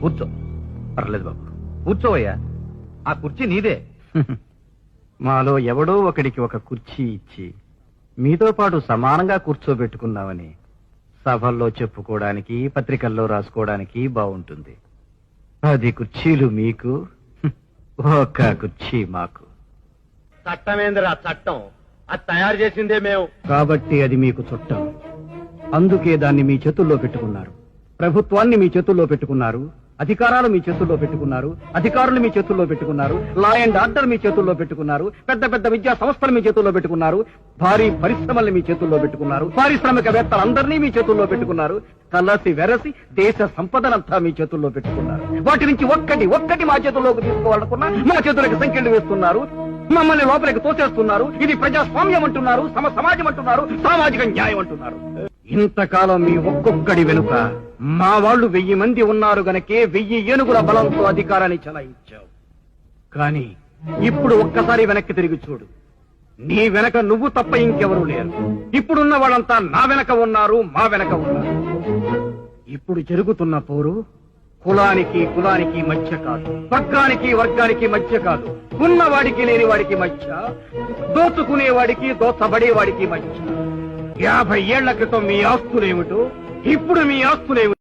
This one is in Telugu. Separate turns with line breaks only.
కూర్చో. పర్లేదు బాబు. కూర్చోవయ్యా ఆ కుర్చీ నీదే.
మాలో ఎవడో ఒకడికి ఒక కుర్చీ ఇచ్చి మీతో పాటు సమానంగా కూర్చోబెట్టుకున్నామని సభల్లో చెప్పుకోవడానికి పత్రికల్లో రాసుకోవడానికి బాగుంటుంది పది కుర్చీలు మీకు ఒక కుర్చీ మాకు.
చట్టమేందిరా చట్టం? అది తయారు చేసిందే మేము.
కాబట్టి అది మీకు చుట్టం. అందుకే దాన్ని మీ చేతుల్లో పెట్టుకున్నారు. ప్రభుత్వాన్ని మీ చేతుల్లో పెట్టుకున్నారు. అధికారాలు మీ చేతుల్లో పెట్టుకున్నారు అధికారులు మీ చేతుల్లో పెట్టుకున్నారు లా అండ్ ఆర్డర్ మీ చేతుల్లో పెట్టుకున్నారు పెద్ద పెద్ద విద్యా సంస్థలు మీ చేతుల్లో పెట్టుకున్నారు భారీ పరిశ్రమల్ని మీ చేతుల్లో పెట్టుకున్నారు పారిశ్రామికవేత్తలందరినీ మీ చేతుల్లో పెట్టుకున్నారు కలసి వెరసి దేశ సంపదనంతా మీ చేతుల్లో పెట్టుకున్నారు. వాటి నుంచి ఒక్కటి ఒక్కటి మా చేతుల్లోకి తీసుకోవాలనుకున్నా మా చేతులకు సంఖ్యలు వేస్తున్నారు మమ్మల్ని లోపలికి తోసేస్తున్నారు ఇది ప్రజాస్వామ్యం అంటున్నారు సమ సమాజం అంటున్నారు సామాజిక న్యాయం అంటున్నారు. ఇంతకాలం మీ ఒక్కొక్కడి వెనుక మా వాళ్ళు వెయ్యి మంది ఉన్నారు గనకే వెయ్యి ఏనుగుల బలంతో అధికారాన్ని చలాయించావు. కానీ ఇప్పుడు ఒక్కసారి వెనక్కి తిరిగి చూడు. నీ వెనక నువ్వు తప్ప ఇంకెవరూ లేరు. ఇప్పుడున్న వాళ్ళంతా నా వెనక ఉన్నారు మా వెనక ఉన్నారు. ఇప్పుడు జరుగుతున్న పోరు కులానికి కులానికి మధ్య కాదు. వర్గానికి వర్గానికి మధ్య కాదు. ఉన్నవాడికి లేని వాడికి మధ్య. దోచుకునేవాడికి దోచబడేవాడికి మధ్య. యాభై ఏళ్ళ క్రితం మీ ఆస్తులేమిటో ఇప్పుడు మీ ఆస్తులేమిటో